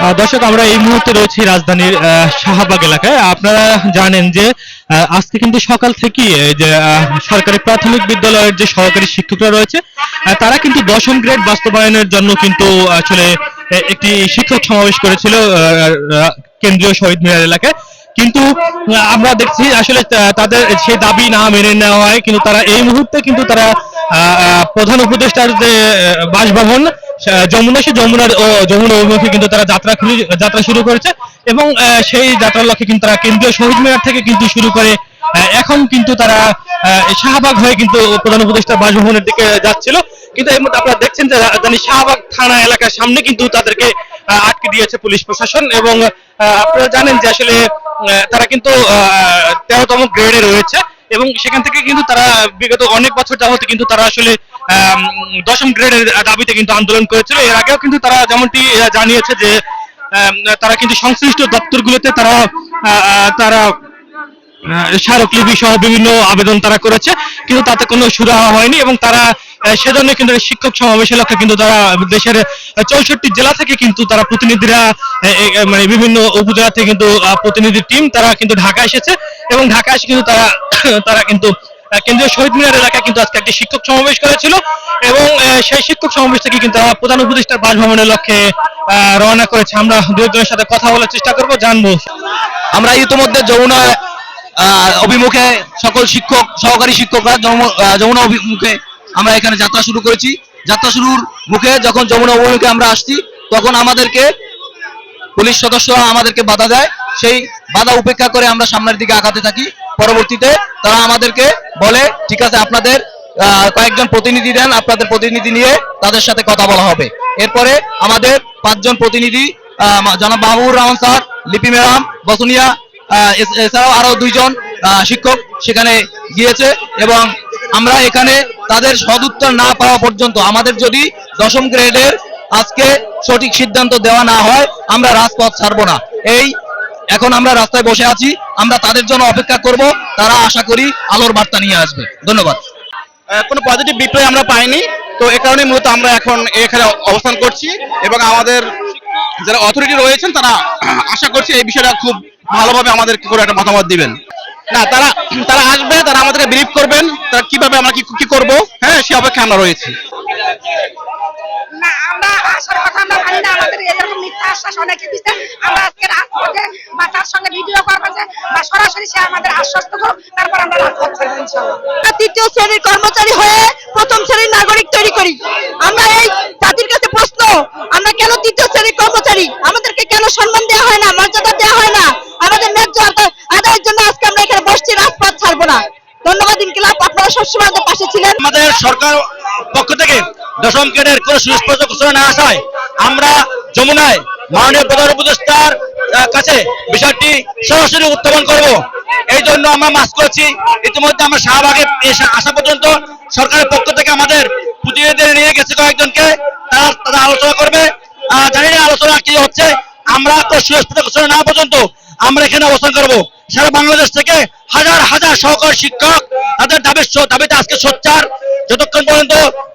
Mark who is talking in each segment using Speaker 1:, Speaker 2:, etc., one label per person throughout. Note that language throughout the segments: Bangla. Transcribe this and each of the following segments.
Speaker 1: দর্শক, আমরা এই মুহূর্তে রয়েছি রাজধানীর শাহবাগ এলাকায়। আপনারা জানেন যে আজকে কিন্তু সকাল থেকে যে সরকারি প্রাথমিক বিদ্যালয়ের যে সহকারী শিক্ষকরা রয়েছে তারা কিন্তু দশম গ্রেড বাস্তবায়নের জন্য কিন্তু আসলে একটি শিক্ষক সমাবেশ করেছিল কেন্দ্রীয় শহীদ মিনার এলাকায়। কিন্তু আমরা দেখছি আসলে তাদের সেই দাবি না মেনে নেওয়া হয়, কিন্তু তারা এই মুহূর্তে কিন্তু তারা প্রধান উপদেষ্টার যে বাসভবন যমুনা, সে যমুনার যমুনা অভিমুখে কিন্তু তারা যাত্রা যাত্রা শুরু করেছে এবং সেই যাত্রার লক্ষ্যে কিন্তু তারা কেন্দ্রীয় শহীদ মিনার থেকে কিন্তু শুরু করে এখন কিন্তু তারা শাহবাগ হয়ে কিন্তু প্রধান উপদেষ্টা বাসভবনের দিকে যাচ্ছিল। কিন্তু এই মুহূর্তে আপনারা দেখছেন যে, রাজধানী শাহবাগ থানা এলাকার সামনে কিন্তু তাদেরকে আটকে দিয়েছে পুলিশ প্রশাসন এবং আপনারা জানেন যে আসলে তারা কিন্তু তেরোতম গ্রেডে রয়েছে এবং সেখান থেকে কিন্তু তারা বিগত অনেক বছর যাবত কিন্তু তারা আসলে দশম গ্রেডের দাবিতে কিন্তু আন্দোলন করেছিল। এর আগেও কিন্তু তারা যেমনটি জানিয়েছে যে তারা কিন্তু সংশ্লিষ্ট দপ্তরগুলোতে তারা তারা স্মারকলিপি সহ বিভিন্ন আবেদন তারা করেছে। কিন্তু তাতে কোনো সুরাহা হয়নি এবং তারা সেজন্য কিন্তু এই শিক্ষক সমাবেশের লক্ষ্যে কিন্তু তারা দেশের চৌষট্টি জেলা থেকে কিন্তু তারা প্রতিনিধিরা মানে বিভিন্ন উপজেলা থেকে কিন্তু প্রতিনিধি টিম তারা কিন্তু ঢাকা এসেছে এবং ঢাকা এসে কিন্তু তারা তারা কিন্তু কেন্দ্রীয় শহীদ মিনার এলাকায় কিন্তু আজকে একটি শিক্ষক সমাবেশ করেছিল এবং সেই শিক্ষক সমাবেশ থেকে কিন্তু প্রধান উপদেষ্টার বাসভবনের লক্ষ্যে রওনা করেছে। আমরা দু একজনের সাথে কথা বলার চেষ্টা করব, জানব।
Speaker 2: আমরা ইতিমধ্যে যমুনা অভিমুখে সকল শিক্ষক, সহকারী শিক্ষকরা যমুনা অভিমুখে আমরা এখানে যাত্রা শুরু করেছি। যাত্রা শুরুর মুখে যখন যমুনা অভিমুখে আমরা আসছি, তখন আমাদেরকে পুলিশ সদস্যরা আমাদেরকে বাধা দেয়। সেই বাধা উপেক্ষা করে আমরা সামনের দিকে আগাতে থাকি। পরবর্তীতে তারা আমাদেরকে বলে, ঠিক আছে, আপনাদের কয়েকজন প্রতিনিধি দেন। আপনাদের প্রতিনিধি নিয়ে তাদের সাথে কথা বলা হবে। এরপরে আমাদের পাঁচজন প্রতিনিধি জনাব মাহবুবুর রহমান স্যার, লিপি ম্যাডাম, বসুনিয়া এছাড়াও আরও দুইজন শিক্ষক সেখানে গিয়েছে এবং আমরা এখানে তাদের সদুত্তর না পাওয়া পর্যন্ত আমাদের যদি দশম গ্রেডের আজকে সঠিক সিদ্ধান্ত দেওয়া না হয়, আমরা রাজপথ ছাড়বো না। এই এখন আমরা রাস্তায় বসে আছি, আমরা তাদের জন্য অপেক্ষা করব, তারা আশা করি আলোর বার্তা নিয়ে আসবে। ধন্যবাদ।
Speaker 3: কোনো পজিটিভ বিপ্লব আমরা পাইনি, তো এ কারণে মূলত আমরা এখন এখানে অবস্থান করছি এবং আমাদের যারা অথরিটি রয়েছেন, তারা আশা করছি এই বিষয়টা খুব ভালোভাবে আমাদের করে একটা মতামত দিবেন। না তারা তারা আসবে তারা আমাদেরকে বিলিভ করবেন। তারা কীভাবে আমরা কি কি করব? হ্যাঁ সে অপেক্ষা আমরা রয়েছি।
Speaker 4: না আমরা আসার কথা আমরা জানি না। আমাদের এরকম মিথ্যা আশ্বাস অনেকে দিচ্ছে আমরা আজকে রাজপথে বা তার সঙ্গে ভিডিও করব বা সরাসরি সে আমাদের আশ্বস্ত করুক তারপর আমরা রাজপথ ছাড়বো
Speaker 5: তৃতীয় শ্রেণির কর্মচারী হয়ে প্রথম শ্রেণির নাগরিক তৈরি করি আমরা এই জাতির কাছে প্রশ্ন আমরা কেন তৃতীয় শ্রেণির কর্মচারী আমাদেরকে কেন সম্মান দেওয়া হয় না মর্যাদা দেওয়া হয় না আমাদের ন্যায্য আদায়- আদায়ের জন্য আজকে আমরা এখানে বসছি রাজপথ ছাড়বো না। ধন্যবাদ ইনকিলাব, আপনারা সবসময় আমাদের পাশে ছিলেন।
Speaker 2: আমাদের সরকার পক্ষ থেকে দশম গ্রেডের কোনো সুস্পষ্ট ঘোষণা না আসায় আমরা যমুনায় মাননীয় প্রধান উপদেষ্টার কাছে বিষয়টি সরাসরি উত্থাপন করব। এই জন্য আমরা মাস করেছি। ইতিমধ্যে আমরা শাহবাগে আসা পর্যন্ত সরকারের পক্ষ থেকে আমাদের প্রতিনিধিদের নিয়ে গেছে কয়েকজনকে। তারা তারা আলোচনা করবে। জানি না আলোচনা কি হচ্ছে। আমরা তো সুস্পষ্ট ঘোষণা না পর্যন্ত আমরা এখানে অবস্থান করব। সারা বাংলাদেশ থেকে হাজার হাজার সহকারী শিক্ষক তাদের দাবির দাবিতে আজকে সোচ্চার। যতক্ষণ পর্যন্ত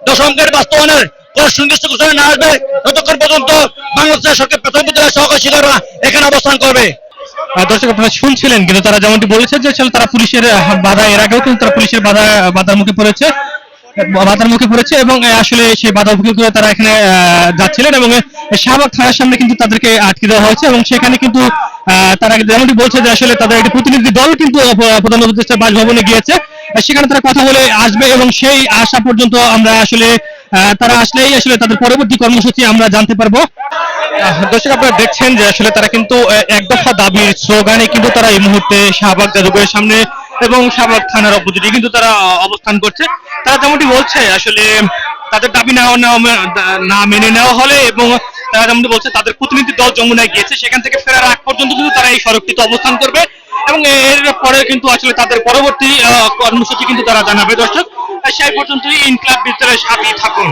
Speaker 2: দশম গ্রেড বাস্তবায়নের কোন সুনির্দিষ্ট ঘোষণা না আসবে, ততক্ষণ পর্যন্ত বাংলাদেশের সরকার প্রাথমিক বিদ্যালয়ের সহকারী শিক্ষকরা এখানে অবস্থান করবে।
Speaker 1: দর্শক, আপনারা শুনছিলেন, কিন্তু তারা যেমনটি বলেছে যে তারা পুলিশের বাধা, এর আগেও কিন্তু তারা পুলিশের বাধা, বাধার মুখে পড়েছে। বাধার মুখে পড়েছে এবং আসলে সেই বাধা মুখে করে তারা এখানে যাচ্ছিলেন এবং শাহবাগ থানার সামনে কিন্তু তাদেরকে আটকে দেওয়া হয়েছে এবং সেখানে কিন্তু তারা যেমনটি বলছে যে আসলে তাদের একটি প্রতিনিধি দল কিন্তু আহ, প্রধান উপদেষ্টা বাসভবনে গিয়েছে। সেখানে তারা কথা বলে আসবে এবং সেই আসা পর্যন্ত আমরা আসলে তারা আসলেই আসলে তাদের পরবর্তী কর্মসূচি আমরা জানতে পারব। দর্শক আপনারা দেখছেন যে আসলে তারা কিন্তু এক দফা দাবির স্লোগানে কিন্তু তারা এই মুহূর্তে শাহবাগ জাদুঘরের সামনে এবং শাহবাগ থানার অপোজিটে কিন্তু তারা অবস্থান করছে। তারা যেমনটি বলছে, আসলে তাদের দাবি না না মেনে নেওয়া হলে এবং তারা যেমনটি বলছে, তাদের প্রতিনিধি দল যমুনায় গিয়েছে। সেখান থেকে ফেরার আগ পর্যন্ত কিন্তু তারা এই সড়কটিতে অবস্থান করবে এবং এর পরে কিন্তু আসলে তাদের পরবর্তী কর্মসূচি কিন্তু তারা জানাবে, দর্শক। সেই পর্যন্তই ইনক্লাব বিদ্যালয়ের সাথেই থাকুন।